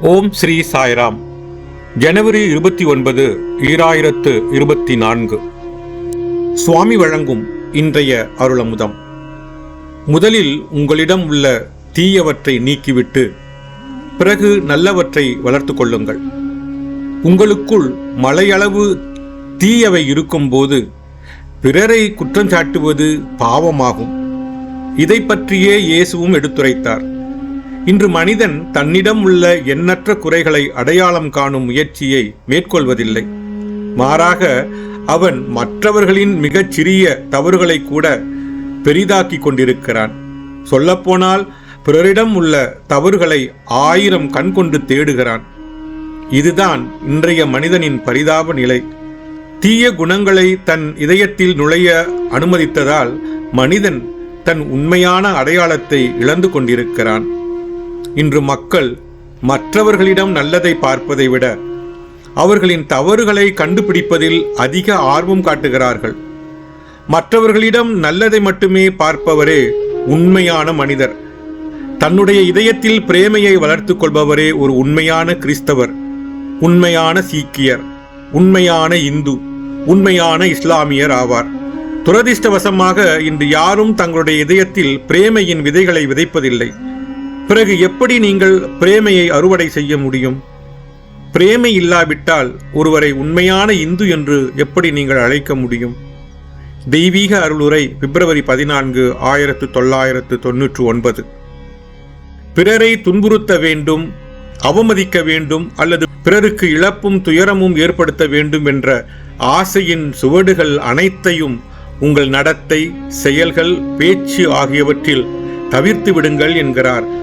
ஓம் ஸ்ரீ சாய்ராம். ஜனவரி இருபத்தி ஒன்பது ஈராயிரத்து இருபத்தி நான்கு. சுவாமி வழங்கும் இன்றைய அருளமுதம். முதலில் உங்களிடம் உள்ள தீயவற்றை நீக்கிவிட்டு பிறகு நல்லவற்றை வளர்த்து கொள்ளுங்கள். உங்களுக்குள் மலையளவு தீயவை இருக்கும்போது பிறரை குற்றம் சாட்டுவது பாவமாகும். இதை பற்றியே இயேசுவும் எடுத்துரைத்தார். இன்று மனிதன் தன்னிடம் உள்ள எண்ணற்ற குறைகளை அடையாளம் காணும் முயற்சியை மேற்கொள்வதில்லை. மாறாக அவன் மற்றவர்களின் மிகச் சிறிய தவறுகளை கூட பெரிதாக்கி கொண்டிருக்கிறான். சொல்லப்போனால் பிறரிடம் உள்ள தவறுகளை ஆயிரம் கண் கொண்டு தேடுகிறான். இதுதான் இன்றைய மனிதனின் பரிதாப நிலை. தீய குணங்களை தன் இதயத்தில் நுழைய அனுமதித்ததால் மனிதன் தன் உண்மையான அடையாளத்தை இழந்து கொண்டிருக்கிறான். இன்று மக்கள் மற்றவர்களிடம் நல்லதை பார்ப்பதை விட அவர்களின் தவறுகளை கண்டுபிடிப்பதில் அதிக ஆர்வம் காட்டுகிறார்கள். மற்றவர்களிடம் நல்லதை மட்டுமே பார்ப்பவரே உண்மையான மனிதர். தன்னுடைய இதயத்தில் பிரேமையை வளர்த்துக் கொள்பவரே ஒரு உண்மையான கிறிஸ்தவர் உண்மையான சீக்கியர் உண்மையான இந்து உண்மையான இஸ்லாமியர் ஆவார். துரதிர்ஷ்டவசமாக இன்று யாரும் தங்களுடைய இதயத்தில் பிரேமையின் விதைகளை விதைப்பதில்லை. பிறகு எப்படி நீங்கள் பிரேமையை அறுவடை செய்ய முடியும்? பிரேமை இல்லாவிட்டால் ஒருவரை உண்மையான இந்து என்று எப்படி நீங்கள் அழைக்க முடியும்? தெய்வீக அருளுரை பிப்ரவரி பதினான்கு ஆயிரத்து தொள்ளாயிரத்து தொன்னூற்று ஒன்பது. பிறரை துன்புறுத்த வேண்டும் அவமதிக்க வேண்டும் அல்லது பிறருக்கு இழப்பும் துயரமும் ஏற்படுத்த வேண்டும் என்ற ஆசையின் சுவடுகள் அனைத்தையும் உங்கள் நடத்தை செயல்கள் பேச்சு ஆகியவற்றில் தவிர்த்து விடுங்கள் என்கிறார்